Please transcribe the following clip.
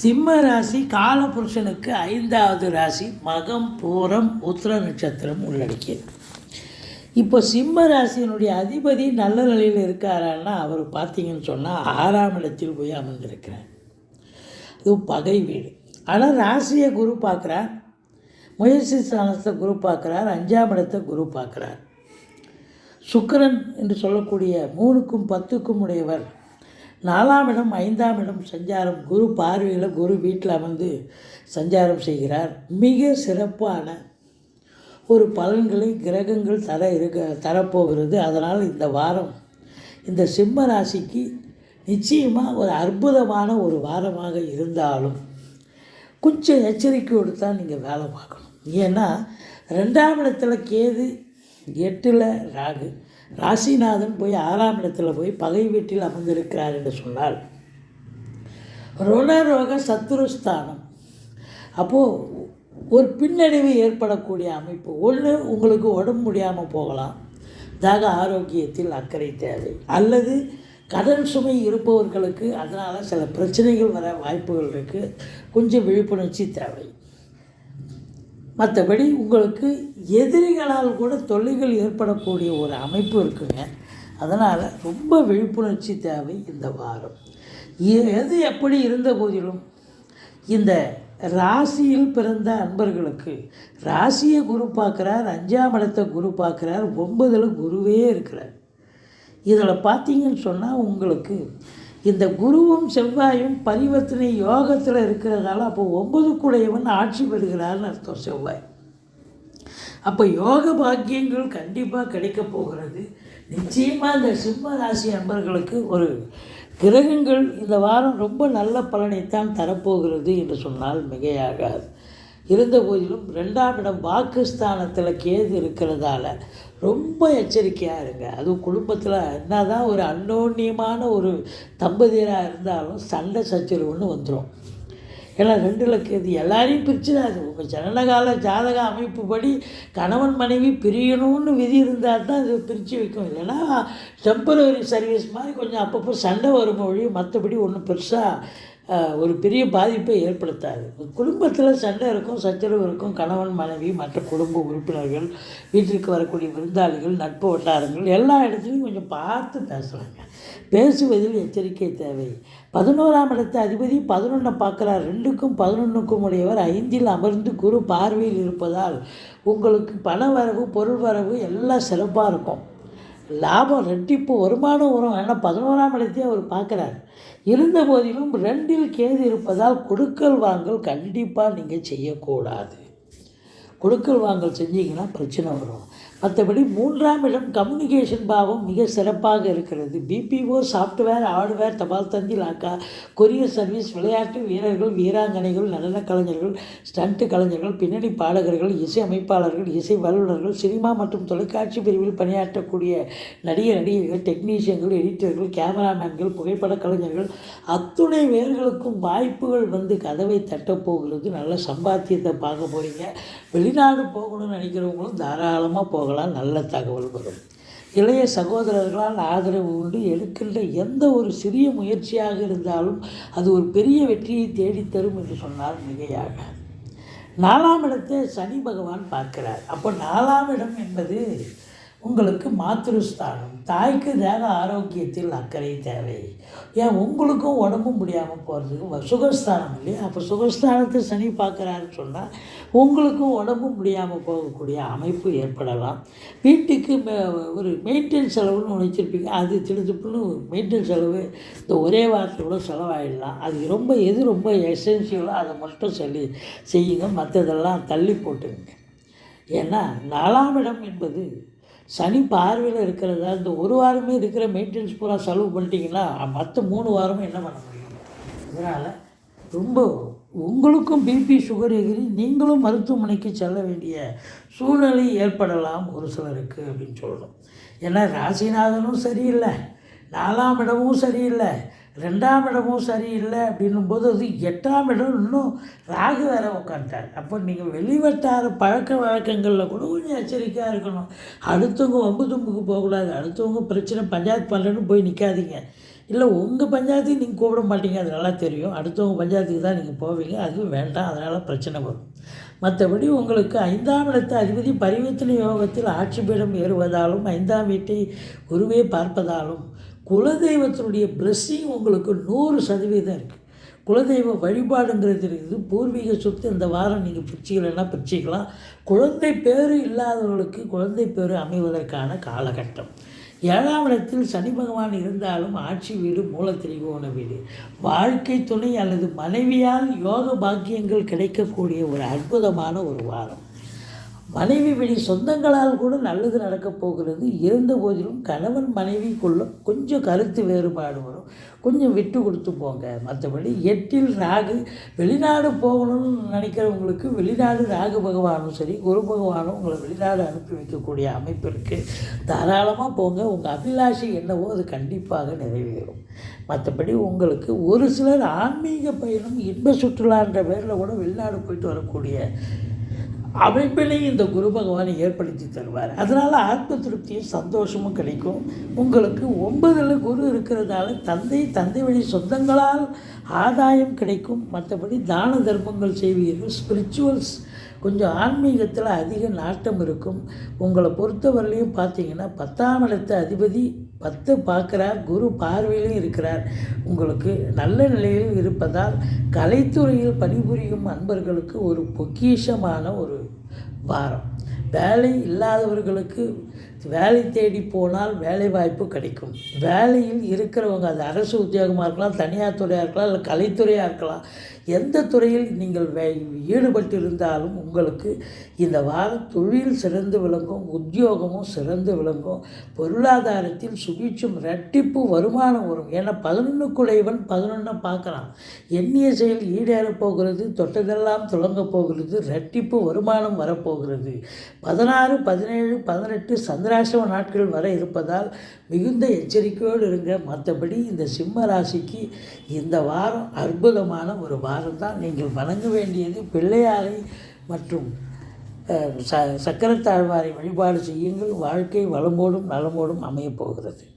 சிம்ம ராசி காலபுருஷனுக்கு ஐந்தாவது ராசி மகம் பூரம் உத்திர நட்சத்திரம் உள்ளடக்கியது. இப்போ சிம்ம ராசியினுடைய அதிபதி நல்ல நிலையில் இருக்காரான்னா அவர் பார்த்தீங்கன்னு சொன்னால் ஆறாம் இடத்தில் போய் அமர்ந்திருக்கிறார். இது பகை வீடு. ஆனால் ராசியை குரு பார்க்குறார். முயற்சி ஸ்தானத்தை குரு பார்க்குறார். அஞ்சாம் இடத்தை குரு பார்க்குறார். சுக்கரன் என்று சொல்லக்கூடிய மூணுக்கும் பத்துக்கும் உடையவர் நாலாம் இடம் ஐந்தாம் இடம் சஞ்சாரம் குரு பார்வையில் குரு வீட்டில் அமர்ந்து சஞ்சாரம் செய்கிறார். மிக சிறப்பான ஒரு பலன்களை கிரகங்கள் தர இருக்க தரப்போகிறது. அதனால் இந்த வாரம் இந்த சிம்ம ராசிக்கு நிச்சயமாக ஒரு அற்புதமான ஒரு வாரமாக இருந்தாலும் கொஞ்சம் எச்சரிக்கையோடு தான் நீங்கள் வேலை பார்க்கணும். ஏன்னா ரெண்டாம் இடத்துல கேது எட்டில் ராகு. ராசிநாதன் போய் ஆறாம் இடத்துல போய் பகை வீட்டில் அமர்ந்திருக்கிறார் என்று சொன்னால் ருணரோக சத்துருஸ்தானம் அப்போது ஒரு பின்னடைவு ஏற்படக்கூடிய அமைப்பு. ஒன்று உங்களுக்கு உடம்பு முடியாமல் போகலாம். தாக ஆரோக்கியத்தில் அக்கறை தேவை. அல்லது கடன் சுமை இருப்பவர்களுக்கு அதனால் சில பிரச்சனைகள் வர வாய்ப்புகள் இருக்குது கொஞ்சம் விழிப்புணர்ச்சி தேவை. மற்றபடி உங்களுக்கு எதிரிகளால் கூட தொல்லைகள் ஏற்படக்கூடிய ஒரு அமைப்பு இருக்குங்க. அதனால் ரொம்ப விழிப்புணர்ச்சி தேவை இந்த வாரம். எது எப்படி இருந்த போதிலும் இந்த ராசியில் பிறந்த அன்பர்களுக்கு ராசியை குரு பார்க்குறார் அஞ்சாம் இடத்தை குரு பார்க்குறார் ஒன்பதில் குருவே இருக்கிறார். இதில் பார்த்தீங்கன்னு சொன்னால் உங்களுக்கு இந்த குருவும் செவ்வாயும் பரிவர்த்தனை யோகத்தில் இருக்கிறதால அப்போ ஒன்பதுக்குடையவன் ஆட்சி பெறுகிறார்னு அர்த்தம் செவ்வாய். அப்போ யோக பாக்கியங்கள் கண்டிப்பாக கிடைக்க போகிறது. நிச்சயமாக இந்த சிம்ம ராசி அன்பர்களுக்கு ஒரு கிரகங்கள் இந்த வாரம் ரொம்ப நல்ல பலனைத்தான் தரப்போகிறது என்று சொன்னால் மிகையாகாது. இருந்த போதிலும் ரெண்டாம் இடம் வாக்குஸ்தானத்தில் கேது இருக்கிறதால ரொம்ப எச்சரிக்கையாக இருங்க. அதுவும் குடும்பத்தில் என்ன தான் ஒரு அன்னோன்யமான ஒரு தம்பதியராக இருந்தாலும் சண்டை சச்சரவுன்னு வந்துடும் ஏன்னா ரெண்டில் கேது எல்லாரையும் பிரிச்சுடாது. உங்கள் ஜனனகால ஜாதக அமைப்புப்படி கணவன் மனைவி பிரியணும்னு விதி இருந்தால் தான் இது பிரித்து வைக்கும். இல்லைன்னா டெம்பரவரி சர்வீஸ் மாதிரி கொஞ்சம் அப்பப்போ சண்டை வரும் மொழி மற்றபடி ஒன்றும் பெருசாக ஒரு பெரிய பாதிப்பை ஏற்படுத்தாது. குடும்பத்தில் சண்டை இருக்கும் சச்சரவு இருக்கும் கணவன் மனைவி மற்ற குடும்ப உறுப்பினர்கள் வீட்டிற்கு வரக்கூடிய விருந்தாளிகள் நட்பு வட்டாரங்கள் எல்லா இடத்துலையும் கொஞ்சம் பார்த்து பேசுகிறாங்க பேசுவதில் எச்சரிக்கை தேவை. பதினோராம் இடத்த அதிபதி பதினொன்றை பார்க்குறார். ரெண்டுக்கும் பதினொன்றுக்கும் உடையவர் ஐந்தில் அமர்ந்து குரு பார்வையில் இருப்பதால் உங்களுக்கு பண வரவு பொருள் வரவு எல்லாம் சிறப்பாக இருக்கும். லாபம் ரெட்டிப்பு வருமானம் வரும். ஏன்னா பதினோராம் இடத்தையும் அவர் பார்க்குறாரு. இருந்த போதிலும் ரெண்டில் கேது இருப்பதால் கொடுக்கல் வாங்கல் கண்டிப்பாக நீங்கள் செய்யக்கூடாது. கொடுக்கல் வாங்கல் செஞ்சீங்கன்னா பிரச்சனை வரும். மற்றபடி மூன்றாம் இடம் கம்யூனிகேஷன் பாவம் மிக சிறப்பாக இருக்கிறது. பிபிஓ சாஃப்ட்வேர் ஹார்ட்வேர் தபால் தந்தி லாக்கா கொரியர் சர்வீஸ் விளையாட்டு வீரர்கள் வீராங்கனைகள் நடன கலைஞர்கள் ஸ்டண்ட்டு கலைஞர்கள் பின்னணி பாடகர்கள் இசை அமைப்பாளர்கள் இசை வல்லுநர்கள் சினிமா மற்றும் தொலைக்காட்சி பிரிவில் பணியாற்றக்கூடிய நடிகர் நடிகைகள் டெக்னீஷியன்கள் எடிட்டர்கள் கேமராமேன்கள் புகைப்பட கலைஞர்கள் அத்துணை பேர்களுக்கும் வாய்ப்புகள் வந்து கதவை தட்டப்போகிறது நல்ல சம்பாத்தியத்தை பார்க்க போகிறீங்க வெளிநாடு போகணும்னு நினைக்கிறவங்களும் தாராளமாக போகலாம். நல்ல தகவல் வரும். இளைய சகோதரர்களால் ஆதரவு உண்டு. எடுக்கின்ற எந்த ஒரு சிறிய முயற்சியாக இருந்தாலும் அது ஒரு பெரிய வெற்றியை தேடித்தரும் என்று சொன்னால் மிகையாக. நாலாம் இடத்தை சனி பகவான் பார்க்கிறார். அப்போ நாலாம் இடம் என்பது உங்களுக்கு மாத்திருஸ்தானம். தாய்க்கு தேக ஆரோக்கியத்தில் அக்கறை தேவை. ஏன்? உங்களுக்கும் உடம்பு முடியாமல் போகிறதுக்கு சுகஸ்தானம் இல்லையா? அப்போ சுகஸ்தானத்தை சனி பார்க்குறாருன்னு சொன்னால் உங்களுக்கும் உடம்பு முடியாமல் போகக்கூடிய அமைப்பு ஏற்படலாம். வீட்டுக்கு ஒரு மெயின்டெனன்ஸ் செலவுன்னு நினச்சிருப்பீங்க அது திடுத்துப்புன்னு மெயின்டெனன்ஸ் செலவு இந்த ஒரே வாரத்தில் கூட செலவாயிடலாம். அது ரொம்ப எது ரொம்ப எசென்சியலோ அதை மட்டும் சொல்லி செய்யுங்க. மற்றதெல்லாம் தள்ளி போட்டுங்க. ஏன்னா நாலாம் இடம் என்பது சனி பார்வையில் இருக்கிறதா? இந்த ஒரு வாரமே இருக்கிற மெயின்டெனன்ஸ் பூரா செலவு பண்ணிட்டீங்கன்னா மற்ற மூணு வாரமும் என்ன பண்ண முடியும்? அதனால் ரொம்ப உங்களுக்கும் பிபி சுகர் எகிரி நீங்களும் மருத்துவமனைக்கு செல்ல வேண்டிய சூழ்நிலை ஏற்படலாம் ஒரு சிலருக்கு அப்படின்னு சொல்லணும். ஏன்னா ராசிநாதனும் சரியில்லை. நாலாம் இடமும் சரியில்லை ரெண்டாம் இடமும் சரியில்லை அப்படின்னும் போது அது எட்டாம் இடம் இன்னும் ராகு வேற உட்காந்துட்டார் அப்போ நீங்கள் வெளிவட்டார பழக்க வழக்கங்களில் கூட கொஞ்சம் எச்சரிக்கையாக இருக்கணும். அடுத்தவங்க வம்பு தும்புக்கு போகக்கூடாது. அடுத்தவங்க பிரச்சனை பஞ்சாயத்து பண்ணலன்னு போய் நிற்காதீங்க இல்லை உங்கள் பஞ்சாயத்துக்கு நீங்கள் கூப்பிட மாட்டீங்க. அது நல்லா தெரியும். அடுத்தவங்க பஞ்சாயத்துக்கு தான் நீங்கள் போவீங்க. அதுவும் வேண்டாம். அதனால் பிரச்சனை வரும். மற்றபடி உங்களுக்கு ஐந்தாம் இடத்து அதிபதி பரிவர்த்தனை யோகத்தில் ஆட்சி பீடம் ஏறுவதாலும் ஐந்தாம் வீட்டை குருவே பார்ப்பதாலும் குலதெய்வத்தினுடைய பிளஸ்ஸிங் உங்களுக்கு நூறு சதவீதம் இருக்குது குலதெய்வ வழிபாடுங்கிறது இருக்குது. பூர்வீக சொத்து இந்த வாரம் நீங்கள் பிரிச்சிக்கலைன்னா பிரிச்சிக்கலாம். குழந்தை பேர் இல்லாதவர்களுக்கு குழந்தை பேர் அமைவதற்கான காலகட்டம். ஏழாம் இடத்தில் சனி பகவான் இருந்தாலும் ஆட்சி வீடு மூலத்திரிகோண வீடு. வாழ்க்கை துணை அல்லது மனைவியால் யோக பாக்கியங்கள் கிடைக்கக்கூடிய ஒரு அற்புதமான ஒரு வாரம். மனைவி வழி சொந்தங்களால் கூட நல்லது நடக்கப் போகிறது. இருந்த போதிலும் கணவன் மனைவிக்குள்ள கொஞ்சம் கருத்து வேறுபாடு வரும். கொஞ்சம் விட்டு கொடுத்து போங்க. மற்றபடி எட்டில் ராகு வெளிநாடு போகணும்னு நினைக்கிறவங்களுக்கு வெளிநாடு ராகு பகவானும் சரி குரு பகவானும் உங்களை வெளிநாடு அனுப்பி வைக்கக்கூடிய அமைப்பு இருக்குது தாராளமாக போங்க. உங்கள் அபிலாஷை என்னவோ அது கண்டிப்பாக நிறைவேறும். மற்றபடி உங்களுக்கு ஒரு சிலர் ஆன்மீக பயணம் இன்ப சுற்றுலான்ற பேரில் கூட வெளிநாடு போயிட்டு வரக்கூடிய அமைப்பிலையும் இந்த குரு பகவானை ஏற்படுத்தி தருவார். அதனால் ஆத்ம திருப்தியும் சந்தோஷமும் கிடைக்கும். உங்களுக்கு ஒன்பதில் குரு இருக்கிறதால தந்தை தந்தை வழி சொந்தங்களால் ஆதாயம் கிடைக்கும். மற்றபடி தான தர்மங்கள் செய்வீர்கள். ஸ்பிரிச்சுவல்ஸ் கொஞ்சம் ஆன்மீகத்தில் அதிக நாட்டம் இருக்கும். உங்களை பொறுத்தவரையிலையும் பார்த்தீங்கன்னா பத்தாம் இடத்து அதிபதி பத்து பார்க்குறார் குரு பார்வையிலும் இருக்கிறார். உங்களுக்கு நல்ல நிலையில் இருப்பதால் கலைத்துறையில் பணிபுரியும் அன்பர்களுக்கு ஒரு பொக்கிஷமான ஒரு வாரம் வேலை இல்லாதவர்களுக்கு வேலை தேடி போனால் வேலை வாய்ப்பு கிடைக்கும். வேலையில் இருக்கிறவங்க அது அரசு உத்தியோகமாக இருக்கலாம் தனியார் துறையாக இருக்கலாம் இல்லை கலைத்துறையாக இருக்கலாம் எந்த துறையில் நீங்கள் வே ஈடுபட்டு இருந்தாலும் உங்களுக்கு இந்த வாரம் தொழில் சிறந்து விளங்கும் உத்தியோகமும் சிறந்து விளங்கும் பொருளாதாரத்தில் சுபீட்சம் ரெட்டிப்பு வருமானம் வரும். ஏன்னா பதினொன்றுக்குடையவன் பதினொன்றை பார்க்குறான். எண்ணிய செயல் ஈடேறப் போகிறது தொட்டதெல்லாம் துளங்க போகிறது ரெட்டிப்பு வருமானம் வரப்போகிறது. பதினாறு பதினேழு பதினெட்டு சந்திராசிரம நாட்கள் வர இருப்பதால் மிகுந்த எச்சரிக்கையோடு இருங்க. மற்றபடி இந்த சிம்ம ராசிக்கு இந்த வாரம் அற்புதமான ஒரு வாரம் தான் நீங்கள் வணங்க வேண்டியது பிள்ளையாரை மற்றும் ச சக்கரத்தாழ்வாரை வழிபாடு செய்யுங்கள். வாழ்க்கை வளமோடும் நலமோடும் அமையப் போகிறது.